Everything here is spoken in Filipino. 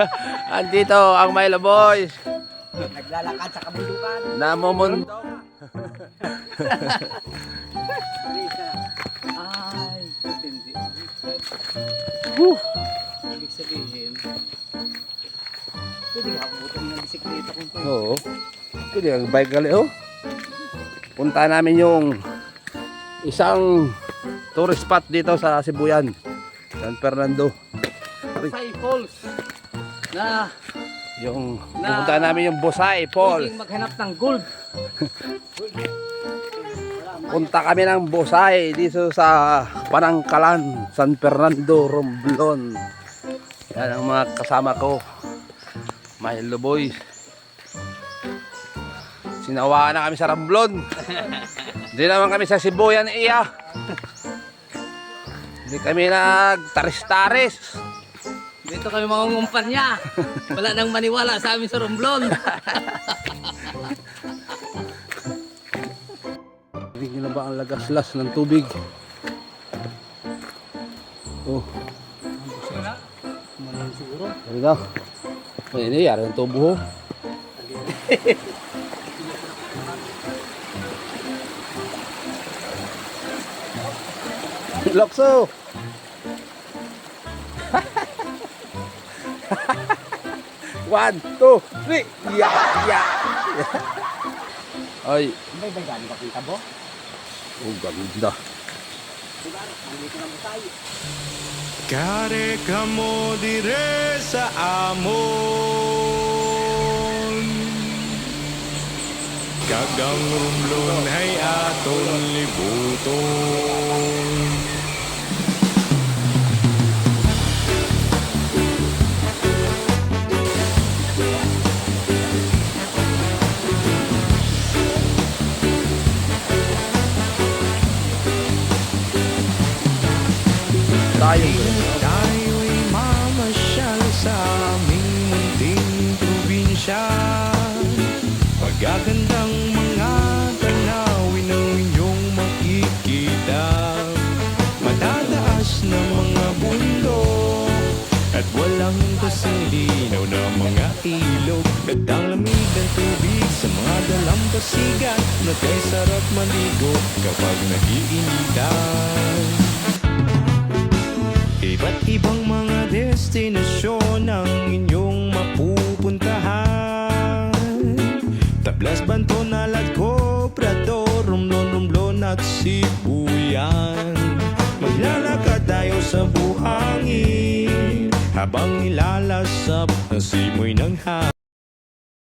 Andito ang Milo Boys. Naglalakad sa kabundukan. Namomundo. Ay, hindi. Woo! Ibig sabihin, pwede nga butong ng bisikleta kung pwede. Oo. Pwede ang bike gali oh. Punta namin yung isang tourist spot dito sa Sibuyan. San Fernando. Falls na Yung Na- pupunta namin yung Bosay pwedeng maghanap ng gold. Punta kami ng Bosay dito sa Panangkalan, San Fernando, Romblon. Yan ang mga kasama ko. Milo Boys. Sinawaan na kami sa Romblon. Hindi naman kami sa Sibuyan iya. Hindi kami nagtaris-taris. Dito kami mga ngumpanya. Wala nang maniwala sa amin sa Romblon. Hindi na ba ang lagaslas ng tubig? Oh, Malang siguro. ano na? Ano ini, yari ang tubo. Lokso! One, two, three! Ya, ya! Ay, May bagan ka kita bo? oh, ganda. Andito na tayo. Kare kamo dire sa amon Kagang rumlon hay aton libuton Tayo. Tayo'y mamasyal sa aming munting probinsya. Pagagandang mga tanawin ang inyong makikita. Matataas na mga bundok At walang kasing na mga ilog. At ang tubig sa mga dalampasigan Na kay sarap maligo kapag nagiinitan at Sibuyan Maglalakad tayo sa buhangin Habang nilalasap ang simoy ng hangin